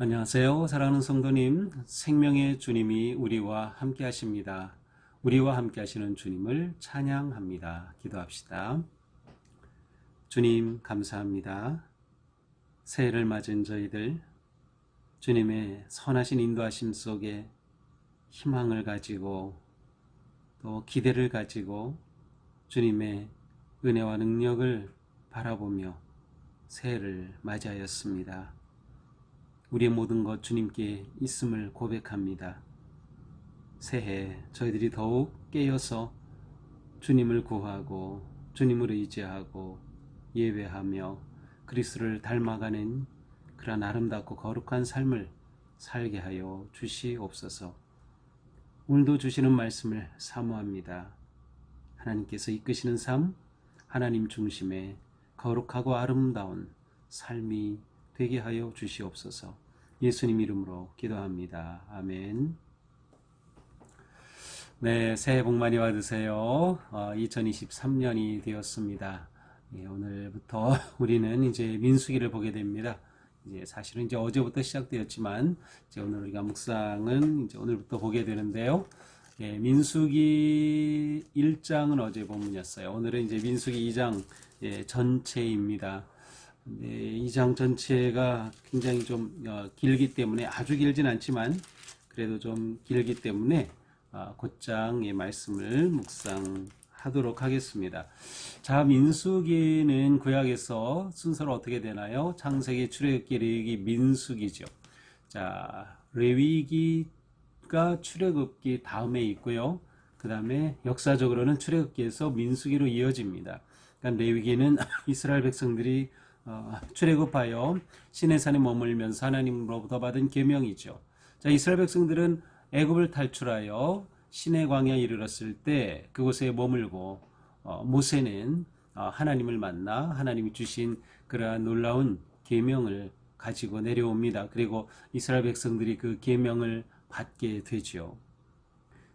안녕하세요. 사랑하는 성도님, 생명의 주님이 우리와 함께 하십니다. 우리와 함께 하시는 주님을 찬양합니다. 기도합시다. 주님, 감사합니다. 새해를 맞은 저희들, 주님의 선하신 인도하심 속에 희망을 가지고 또 기대를 가지고 주님의 은혜와 능력을 바라보며 새해를 맞이하였습니다. 우리의 모든 것 주님께 있음을 고백합니다. 새해 저희들이 더욱 깨어서 주님을 구하고 주님을 의지하고 예배하며 그리스도를 닮아가는 그런 아름답고 거룩한 삶을 살게 하여 주시옵소서. 오늘도 주시는 말씀을 사모합니다. 하나님께서 이끄시는 삶, 하나님 중심의 거룩하고 아름다운 삶이 되게 하여 주시옵소서. 예수님 이름으로 기도합니다. 아멘. 네, 새해 복 많이 받으세요. 어, 2023년이 되었습니다. 예, 오늘부터 우리는 이제 민수기를 보게 됩니다. 이제 사실은 이제 어제부터 시작되었지만 이제 오늘 우리가 묵상은 이제 오늘부터 보게 되는데요. 예, 민수기 1장은 어제 본문이었어요. 오늘은 이제 민수기 2장 예, 전체입니다. 네, 2장 전체가 굉장히 좀 어, 길기 때문에 아주 길진 않지만 그래도 좀 길기 때문에 어, 곧장의 말씀을 묵상하도록 하겠습니다. 자, 민수기는 구약에서 순서로 어떻게 되나요? 창세기, 출애굽기, 레위기, 민수기죠. 자, 레위기가 출애굽기 다음에 있고요. 그 다음에 역사적으로는 출애굽기에서 민수기로 이어집니다. 그러니까 레위기는 이스라엘 백성들이 어, 출애굽하여 시내산에 머물면서 하나님으로부터 받은 계명이죠. 자, 이스라엘 백성들은 애굽을 탈출하여 시내 광야에 이르렀을 때 그곳에 머물고 어, 모세는 어, 하나님을 만나 하나님이 주신 그러한 놀라운 계명을 가지고 내려옵니다. 그리고 이스라엘 백성들이 그 계명을 받게 되죠.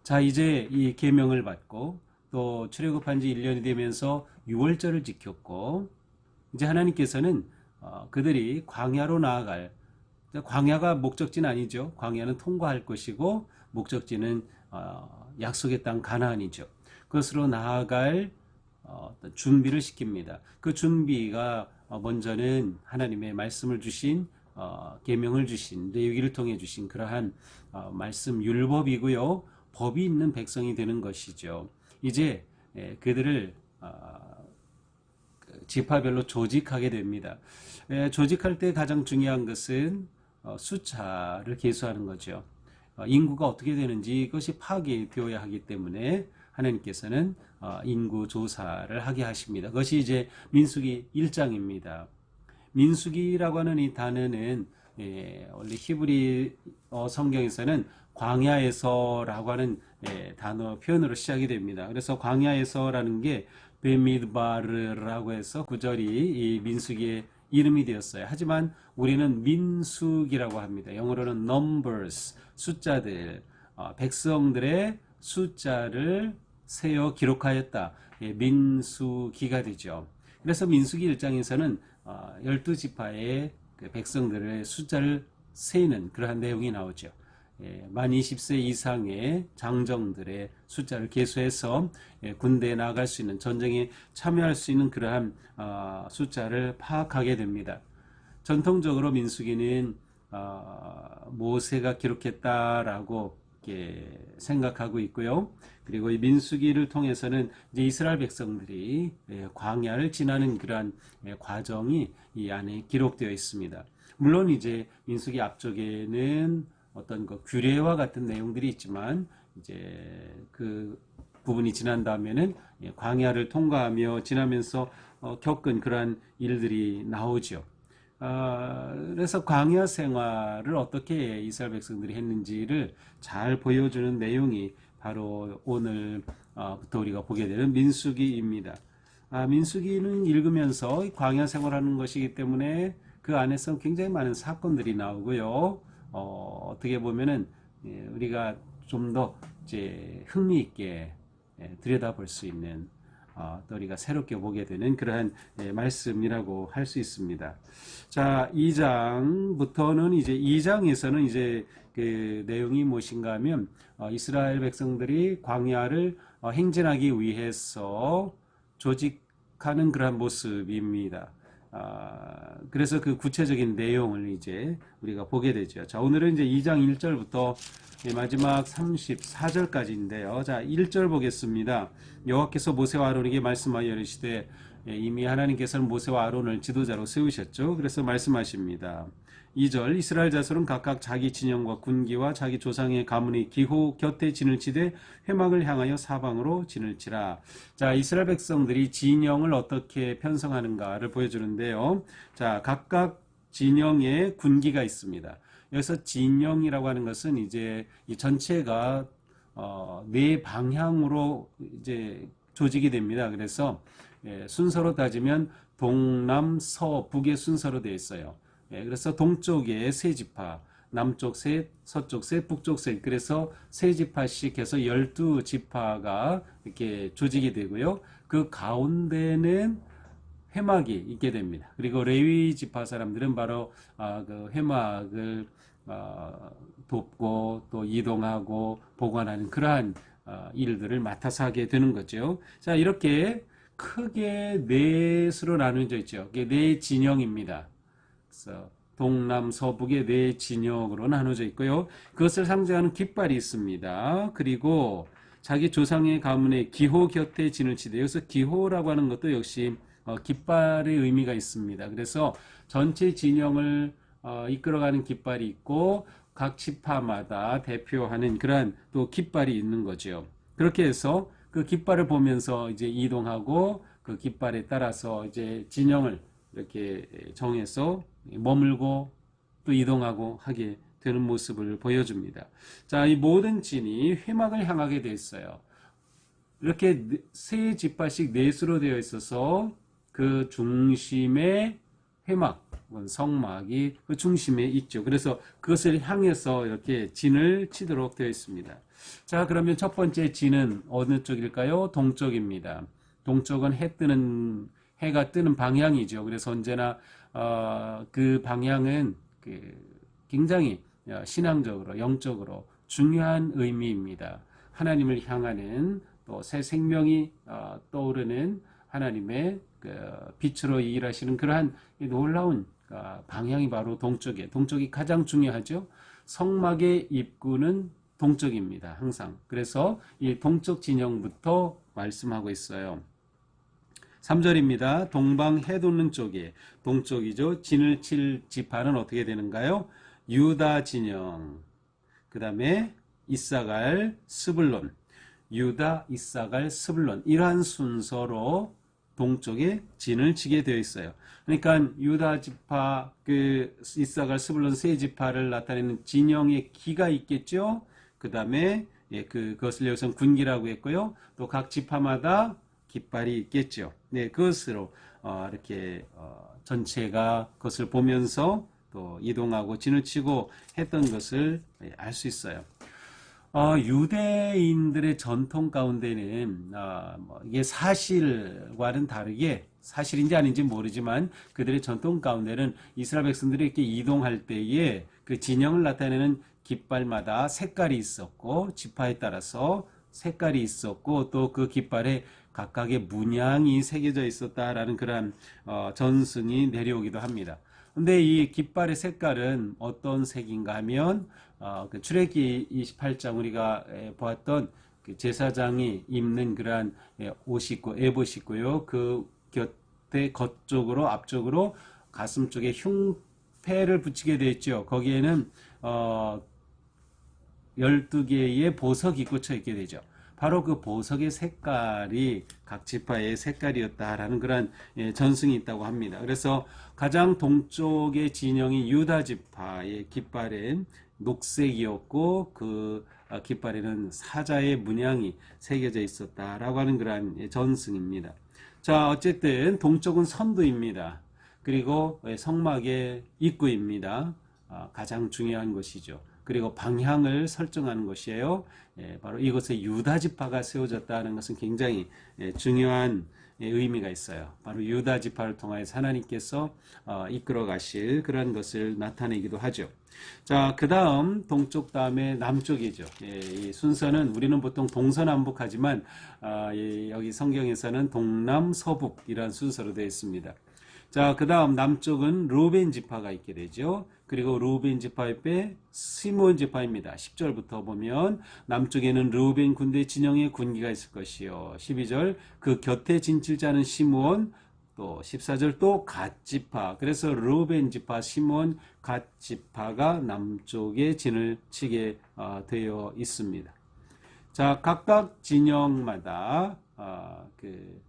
자, 이제 이 계명을 받고 또 출애굽한 지 1년이 되면서 6월절을 지켰고 이제 하나님께서는 어, 그들이 광야로 나아갈 광야가 목적지는 아니죠. 광야는 통과할 것이고 목적지는 어, 약속의 땅 가나안이죠. 그것으로 나아갈 어, 준비를 시킵니다. 그 준비가 어, 먼저는 하나님의 말씀을 주신 어, 계명을 주신 레위기를 통해 주신 그러한 어, 말씀 율법이고요. 법이 있는 백성이 되는 것이죠. 이제 예, 그들을 어, 지파별로 조직하게 됩니다. 에, 조직할 때 가장 중요한 것은 어, 숫자를 계수하는 거죠. 어, 인구가 어떻게 되는지 이것이 파악이 되어야 하기 때문에 하나님께서는 어, 인구 조사를 하게 하십니다. 그것이 이제 민수기 1장입니다. 민수기라고 하는 이 단어는 예, 원래 히브리 어, 성경에서는 광야에서라고 하는 예, 단어 표현으로 시작이 됩니다. 그래서 광야에서라는 게 베미드바르라고 해서 구절이 이 민수기의 이름이 되었어요. 하지만 우리는 민수기라고 합니다. 영어로는 numbers, 숫자들, 어, 백성들의 숫자를 세어 기록하였다. 예, 민수기가 되죠. 그래서 민수기 1장에서는 어, 12지파의 그 백성들의 숫자를 세는 그러한 내용이 나오죠. 예, 만 20세 이상의 장정들의 숫자를 계수해서 예, 군대에 나갈 수 있는 전쟁에 참여할 수 있는 그러한 어, 숫자를 파악하게 됩니다. 전통적으로 민수기는 어, 모세가 기록했다라고 생각하고 있고요. 그리고 이 민수기를 통해서는 이제 이스라엘 백성들이 예, 광야를 지나는 그러한 과정이 이 안에 기록되어 있습니다. 물론 이제 민수기 앞쪽에는 어떤 그 규례와 같은 내용들이 있지만 이제 그 부분이 지난 다음에는 예, 광야를 통과하며 지나면서 어, 겪은 그러한 일들이 나오죠. 아, 그래서 광야 생활을 어떻게 이스라엘 백성들이 했는지를 잘 보여주는 내용이 바로 오늘부터 우리가 보게 되는 민수기입니다. 아, 민수기는 읽으면서 광야 생활하는 것이기 때문에 그 안에서 굉장히 많은 사건들이 나오고요. 어, 어떻게 보면은 예, 우리가 좀 더 이제 흥미 있게 예, 들여다볼 수 있는 어, 또 우리가 새롭게 보게 되는 그러한 예, 말씀이라고 할 수 있습니다. 자, 2장부터는 이제 2장에서는 이제 그 내용이 무엇인가 하면 어, 이스라엘 백성들이 광야를 어, 행진하기 위해서 조직하는 그러한 모습입니다. 아, 그래서 그 구체적인 내용을 이제 우리가 보게 되죠. 자, 오늘은 이제 2장 1절부터 마지막 34절까지인데요. 자, 1절 보겠습니다. 여호와께서 모세와 아론에게 말씀하여 이르시되 예, 이미 하나님께서는 모세와 아론을 지도자로 세우셨죠. 그래서 말씀하십니다. 2절 이스라엘 자손은 각각 자기 진영과 군기와 자기 조상의 가문의 기호 곁에 진을 치되 회막을 향하여 사방으로 진을 치라. 자, 이스라엘 백성들이 진영을 어떻게 편성하는가를 보여주는데요. 자, 각각 진영에 군기가 있습니다. 여기서 진영이라고 하는 것은 이제 이 전체가 어, 네 방향으로 이제 조직이 됩니다. 그래서 예, 순서로 따지면 동남 서 북의 순서로 되어 있어요. 예, 그래서 동쪽에 세 지파, 남쪽 셋, 서쪽 셋, 북쪽 셋. 그래서 세 지파씩 해서 열두 지파가 이렇게 조직이 되고요. 그 가운데는 회막이 있게 됩니다. 그리고 레위 지파 사람들은 바로 아, 그 회막을 어, 돕고 또 이동하고 보관하는 그러한 어, 일들을 맡아서 하게 되는 거죠. 자 이렇게 크게 넷으로 나누어져 있죠. 이게 네 진영입니다. 동남 서북의 네 진영으로 나눠져 있고요. 그것을 상징하는 깃발이 있습니다. 그리고 자기 조상의 가문의 기호 곁에 진을 치되 여기서 기호라고 하는 것도 역시 어, 깃발의 의미가 있습니다. 그래서 전체 진영을 어, 이끌어가는 깃발이 있고 각 지파마다 대표하는 그러한 또 깃발이 있는 거죠. 그렇게 해서 그 깃발을 보면서 이제 이동하고 그 깃발에 따라서 이제 진영을 이렇게 정해서 머물고 또 이동하고 하게 되는 모습을 보여줍니다. 자, 이 모든 진이 회막을 향하게 돼 있어요. 이렇게 세 지파씩 넷으로 되어 있어서 그 중심에 회막, 성막이 그 중심에 있죠. 그래서 그것을 향해서 이렇게 진을 치도록 되어 있습니다. 자, 그러면 첫 번째 진은 어느 쪽일까요? 동쪽입니다. 동쪽은 해 뜨는 해가 뜨는 방향이죠. 그래서 언제나 어, 그 방향은 그 굉장히 신앙적으로 영적으로 중요한 의미입니다. 하나님을 향하는 또 새 생명이 어, 떠오르는 하나님의 그 빛으로 일하시는 그러한 놀라운 어, 방향이 바로 동쪽에 동쪽이 가장 중요하죠. 성막의 입구는 동쪽입니다. 항상. 그래서 이 동쪽 진영부터 말씀하고 있어요. 3절입니다. 동방 해 돋는 쪽에 동쪽이죠. 진을 칠 지파는 어떻게 되는가요? 유다 진영. 그 다음에 이사갈 스불론. 유다, 이사갈, 스불론. 이러한 순서로 동쪽에 진을 치게 되어 있어요. 그러니까 유다 지파, 그 이사갈, 스불론 세 지파를 나타내는 진영의 기가 있겠죠. 그 다음에 예, 그, 그것을 여기서 군기라고 했고요. 또 각 지파마다 깃발이 있겠죠. 네, 그것으로 어, 이렇게 어, 전체가 그것을 보면서 또 이동하고 진을 치고 했던 것을 예, 알수 있어요. 어, 유대인들의 전통 가운데는 어, 뭐 이게 사실과는 다르게 사실인지 아닌지 모르지만 그들의 전통 가운데는 이스라엘 백성들이 이렇게 이동할 때에 그 진영을 나타내는 깃발마다 색깔이 있었고 지파에 따라서 색깔이 있었고 또 그 깃발에 각각의 문양이 새겨져 있었다라는 그러한 어, 전승이 내려오기도 합니다. 근데 이 깃발의 색깔은 어떤 색인가 하면 어, 그 출애기 28장 우리가 보았던 그 제사장이 입는 그러한 옷이 있고 에봇이 있고요. 그 곁에 겉쪽으로 앞쪽으로 가슴 쪽에 흉패를 붙이게 되어 있죠. 거기에는 어 12개의 보석이 꽂혀 있게 되죠. 바로 그 보석의 색깔이 각 지파의 색깔이었다라는 그런 전승이 있다고 합니다. 그래서 가장 동쪽의 진영이 유다 지파의 깃발엔 녹색이었고 그 아, 깃발에는 사자의 문양이 새겨져 있었다라고 하는 그러한 전승입니다. 자, 어쨌든 동쪽은 선두입니다. 그리고 성막의 입구입니다. 아, 가장 중요한 것이죠. 그리고 방향을 설정하는 것이에요. 예, 바로 이곳에 유다 지파가 세워졌다는 것은 굉장히 예, 중요한 예, 의미가 있어요. 바로 유다 지파를 통하여서 하나님께서 어, 이끌어 가실 그런 것을 나타내기도 하죠. 자, 그 다음 동쪽 다음에 남쪽이죠. 예, 이 순서는 우리는 보통 동서남북하지만 아, 예, 여기 성경에서는 동남 서북 이런 순서로 되어 있습니다. 자, 그 다음 남쪽은 루벤 지파가 있게 되죠. 그리고 루벤 지파 옆에 시몬 지파입니다. 10절부터 보면 남쪽에는 루벤 군대 진영의 군기가 있을 것이요. 12절 그 곁에 진칠자는 시몬 또 14절 또 갓지파 그래서 루벤 지파 시몬 갓지파가 남쪽에 진을 치게 어, 되어 있습니다. 자 각각 진영마다 어, 그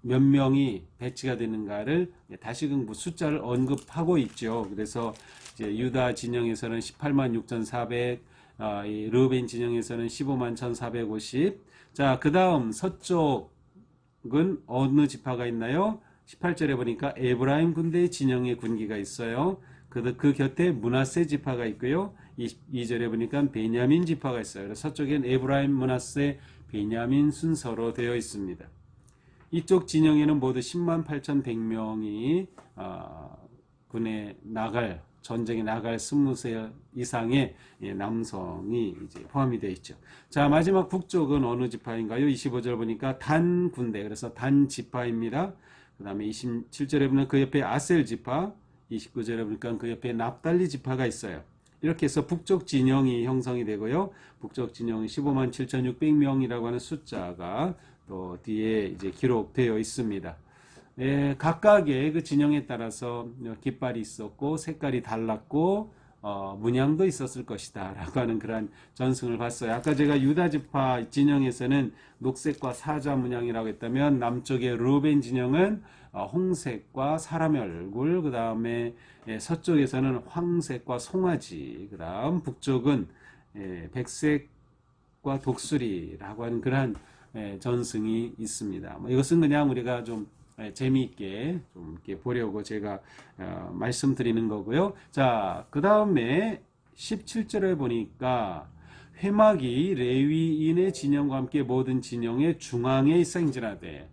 몇 명이 배치가 되는가를 다시금 그 숫자를 언급하고 있죠. 그래서 유다 진영에서는 18만 6,400, 어, 이 르벤 진영에서는 15만 1,450. 자, 그 다음 서쪽은 어느 지파가 있나요? 18절에 보니까 에브라임 군대의 진영의 군기가 있어요. 그, 그 곁에 문하세 지파가 있고요. 22절에 보니까 베냐민 지파가 있어요. 서쪽엔 에브라임, 문하세, 베냐민 순서로 되어 있습니다. 이쪽 진영에는 모두 10만 8,100명이 어, 군에 나갈 전쟁에 나갈 20세 이상의 예, 남성이 이제 포함이 되어 있죠. 자 마지막 북쪽은 어느 지파인가요? 25절 보니까 단 군대 그래서 단 지파입니다. 그 다음에 27절에 보면 그 옆에 아셀 지파, 29절에 보니까 그 옆에 납달리 지파가 있어요. 이렇게 해서 북쪽 진영이 형성이 되고요. 북쪽 진영이 15만 7,600명이라고 하는 숫자가 또 뒤에 이제 기록되어 있습니다. 예, 각각의 그 진영에 따라서 깃발이 있었고 색깔이 달랐고 어, 문양도 있었을 것이다 라고 하는 그러한 전승을 봤어요. 아까 제가 유다 지파 진영에서는 녹색과 사자 문양이라고 했다면 남쪽의 루벤 진영은 어, 홍색과 사람의 얼굴 그 다음에 예, 서쪽에서는 황색과 송아지 그 다음 북쪽은 예, 백색과 독수리라고 하는 그러한 예, 전승이 있습니다. 뭐 이것은 그냥 우리가 좀 예, 재미있게 좀 이렇게 보려고 제가 어, 말씀드리는 거고요. 자, 그 다음에 17절에 보니까 회막이 레위인의 진영과 함께 모든 진영의 중앙에 있어행진하되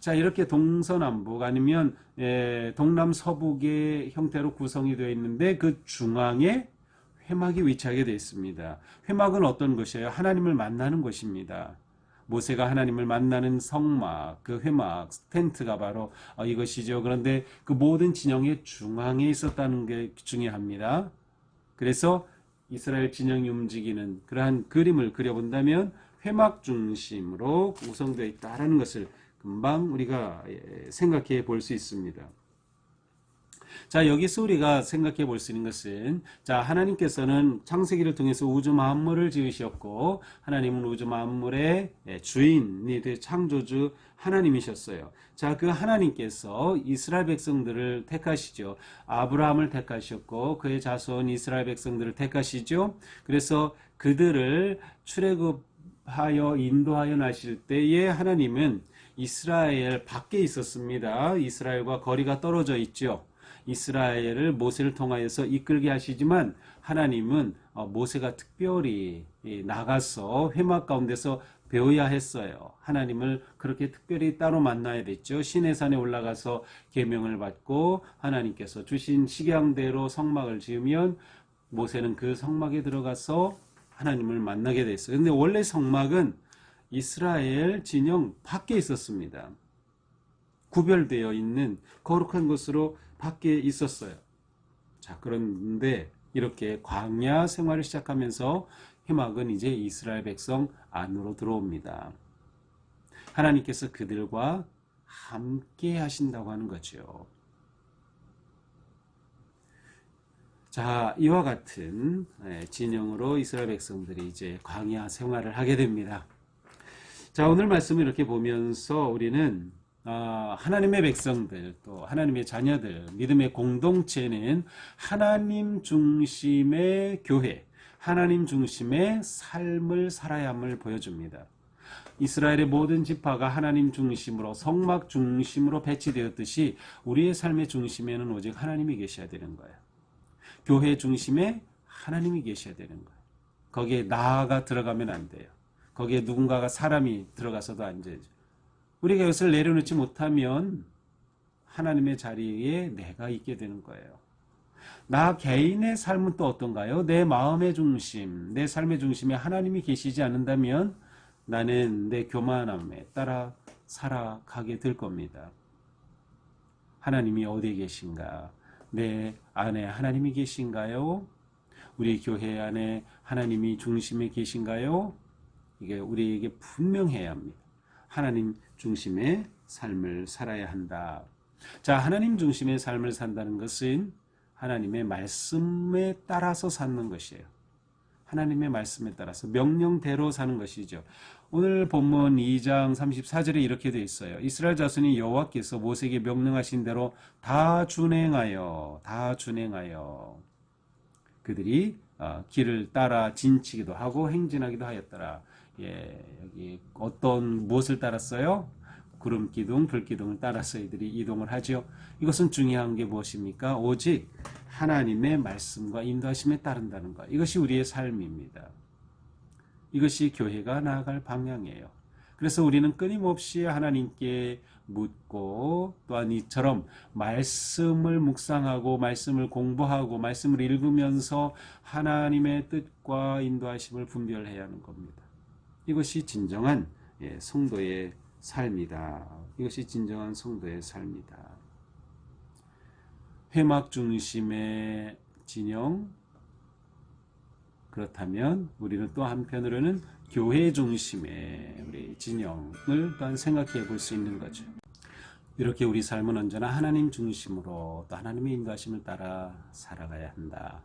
자 이렇게 동서남북 아니면 예, 동남서북의 형태로 구성이 되어 있는데 그 중앙에 회막이 위치하게 되어 있습니다. 회막은 어떤 것이에요? 하나님을 만나는 것입니다. 모세가 하나님을 만나는 성막, 그 회막, 텐트가 바로 어, 이것이죠. 그런데 그 모든 진영의 중앙에 있었다는 게 중요합니다. 그래서 이스라엘 진영이 움직이는 그러한 그림을 그려본다면 회막 중심으로 구성되어 있다라는 것을 금방 우리가 예, 생각해 볼 수 있습니다. 자, 여기서 우리가 생각해 볼 수 있는 것은, 자, 하나님께서는 창세기를 통해서 우주 만물을 지으셨고, 하나님은 우주 만물의 예, 주인이 되 창조주 하나님이셨어요. 자, 그 하나님께서 이스라엘 백성들을 택하시죠. 아브라함을 택하셨고, 그의 자손 이스라엘 백성들을 택하시죠. 그래서 그들을 출애굽하여 인도하여 나실 때에 하나님은 이스라엘 밖에 있었습니다. 이스라엘과 거리가 떨어져 있죠. 이스라엘을 모세를 통하여서 이끌게 하시지만 하나님은 어, 모세가 특별히 나가서 회막 가운데서 배워야 했어요. 하나님을 그렇게 특별히 따로 만나야 됐죠. 시내산에 올라가서 계명을 받고 하나님께서 주신 식양대로 성막을 지으면 모세는 그 성막에 들어가서 하나님을 만나게 됐어요. 근데 원래 성막은 이스라엘 진영 밖에 있었습니다. 구별되어 있는 거룩한 곳으로 밖에 있었어요. 자, 그런데 이렇게 광야 생활을 시작하면서 해막은 이제 이스라엘 백성 안으로 들어옵니다. 하나님께서 그들과 함께 하신다고 하는 거죠. 자, 이와 같은 예, 진영으로 이스라엘 백성들이 이제 광야 생활을 하게 됩니다. 자, 오늘 말씀을 이렇게 보면서 우리는 어, 하나님의 백성들 또 하나님의 자녀들 믿음의 공동체는 하나님 중심의 교회, 하나님 중심의 삶을 살아야 함을 보여줍니다. 이스라엘의 모든 지파가 하나님 중심으로 성막 중심으로 배치되었듯이 우리의 삶의 중심에는 오직 하나님이 계셔야 되는 거예요. 교회 중심에 하나님이 계셔야 되는 거예요. 거기에 나가 들어가면 안 돼요. 거기에 누군가가 사람이 들어가서도 안 되죠. 우리가 이것을 내려놓지 못하면 하나님의 자리에 내가 있게 되는 거예요. 나 개인의 삶은 또 어떤가요? 내 마음의 중심, 내 삶의 중심에 하나님이 계시지 않는다면 나는 내 교만함에 따라 살아가게 될 겁니다. 하나님이 어디에 계신가? 내 안에 하나님이 계신가요? 우리 교회 안에 하나님이 중심에 계신가요? 이게 우리에게 분명해야 합니다. 하나님 중심의 삶을 살아야 한다. 자, 하나님 중심의 삶을 산다는 것은 하나님의 말씀에 따라서 사는 것이에요. 하나님의 말씀에 따라서 명령대로 사는 것이죠. 오늘 본문 2장 34절에 이렇게 되어 있어요. 이스라엘 자손이 여호와께서 모세에게 명령하신 대로 다 준행하여 다 준행하여 그들이 어, 길을 따라 진치기도 하고 행진하기도 하였더라. 예, 여기 어떤 무엇을 따랐어요? 구름 기둥, 불 기둥을 따라서 이들이 이동을 하죠. 이것은 중요한 게 무엇입니까? 오직 하나님의 말씀과 인도하심에 따른다는 것. 이것이 우리의 삶입니다. 이것이 교회가 나아갈 방향이에요. 그래서 우리는 끊임없이 하나님께 묻고 또한 이처럼 말씀을 묵상하고 말씀을 공부하고 말씀을 읽으면서 하나님의 뜻과 인도하심을 분별해야 하는 겁니다. 이것이 진정한 예, 성도의 삶이다. 이것이 진정한 성도의 삶이다. 회막 중심의 진영 그렇다면 우리는 또 한편으로는 교회 중심의 우리 진영을 또한 생각해 볼 수 있는 거죠. 이렇게 우리 삶은 언제나 하나님 중심으로 또 하나님의 인도하심을 따라 살아가야 한다.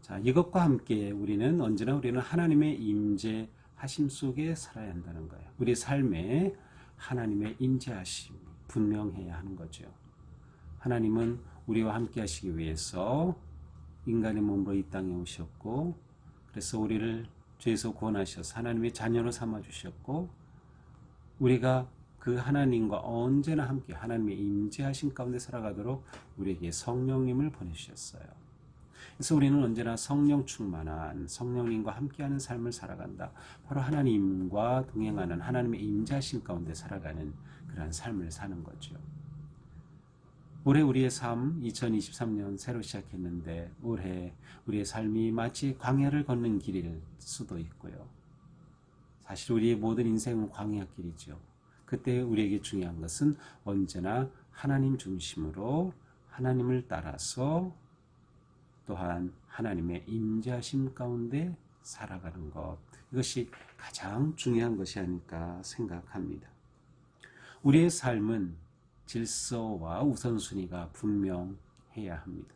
자, 이것과 함께 우리는 언제나 우리는 하나님의 임재 하심 속에 살아야 한다는 거예요. 우리 삶에 하나님의 임재하심 분명해야 하는 거죠. 하나님은 우리와 함께 하시기 위해서 인간의 몸으로 이 땅에 오셨고 그래서 우리를 죄에서 구원하셔서 하나님의 자녀로 삼아 주셨고 우리가 그 하나님과 언제나 함께 하나님의 임재하신 가운데 살아가도록 우리에게 성령님을 보내주셨어요. 그래서 우리는 언제나 성령 충만한 성령님과 함께하는 삶을 살아간다. 바로 하나님과 동행하는 하나님의 임재하신 가운데 살아가는 그러한 삶을 사는 거죠. 올해 우리의 삶 2023년 새로 시작했는데 올해 우리의 삶이 마치 광야를 걷는 길일 수도 있고요. 사실 우리의 모든 인생은 광야길이죠. 그때 우리에게 중요한 것은 언제나 하나님 중심으로 하나님을 따라서 또한 하나님의 임재하심 가운데 살아가는 것 이것이 가장 중요한 것이 아닐까 생각합니다. 우리의 삶은 질서와 우선순위가 분명해야 합니다.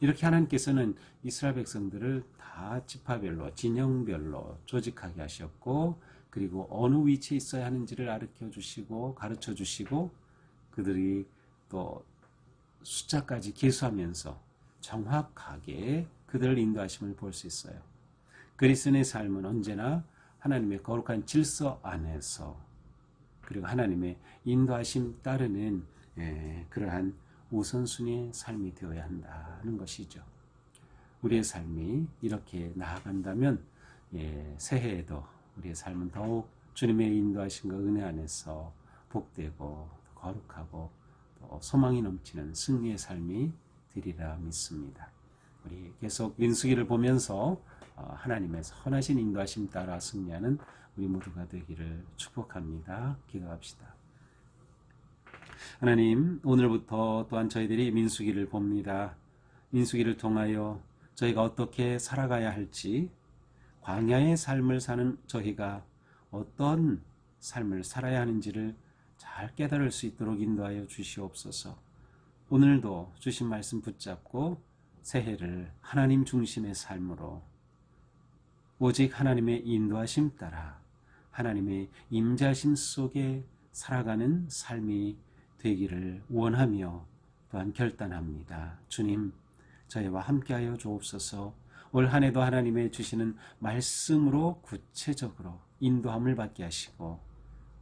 이렇게 하나님께서는 이스라엘 백성들을 다 지파별로 진영별로 조직하게 하셨고 그리고 어느 위치에 있어야 하는지를 가르쳐 주시고 가르쳐 주시고 그들이 또 숫자까지 계수하면서 정확하게 그들을 인도하심을 볼 수 있어요. 그리스도의 삶은 언제나 하나님의 거룩한 질서 안에서 그리고 하나님의 인도하심 따르는 예, 그러한 우선순위의 삶이 되어야 한다는 것이죠. 우리의 삶이 이렇게 나아간다면 예, 새해에도 우리의 삶은 더욱 주님의 인도하심과 은혜 안에서 복되고 거룩하고 또 소망이 넘치는 승리의 삶이 되리라 믿습니다. 우리 계속 민수기를 보면서 어, 하나님의 선하신 인도하심 따라 승리하는 우리 모두가 되기를 축복합니다. 기도합시다. 하나님, 오늘부터 또한 저희들이 민수기를 봅니다. 민수기를 통하여 저희가 어떻게 살아가야 할지, 광야의 삶을 사는 저희가 어떤 삶을 살아야 하는지를 잘 깨달을 수 있도록 인도하여 주시옵소서. 오늘도 주신 말씀 붙잡고 새해를 하나님 중심의 삶으로 오직 하나님의 인도하심 따라 하나님의 임자심 속에 살아가는 삶이 되기를 원하며 또한 결단합니다. 주님, 저희와 함께하여 주옵소서. 올 한해도 하나님의 주시는 말씀으로 구체적으로 인도함을 받게 하시고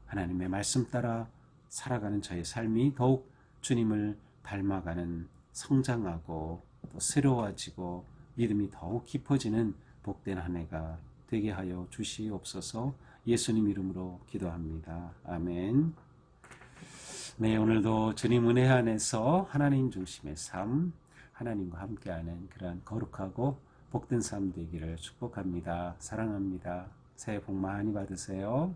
하나님의 말씀 따라 살아가는 저의 삶이 더욱 주님을 닮아가는 성장하고 또 새로워지고 믿음이 더욱 깊어지는 복된 한 해가 되게 하여 주시옵소서 예수님 이름으로 기도합니다. 아멘. 네, 오늘도 주님 은혜 안에서 하나님 중심의 삶, 하나님과 함께하는 그러한 거룩하고 복된 삶 되기를 축복합니다. 사랑합니다. 새해 복 많이 받으세요.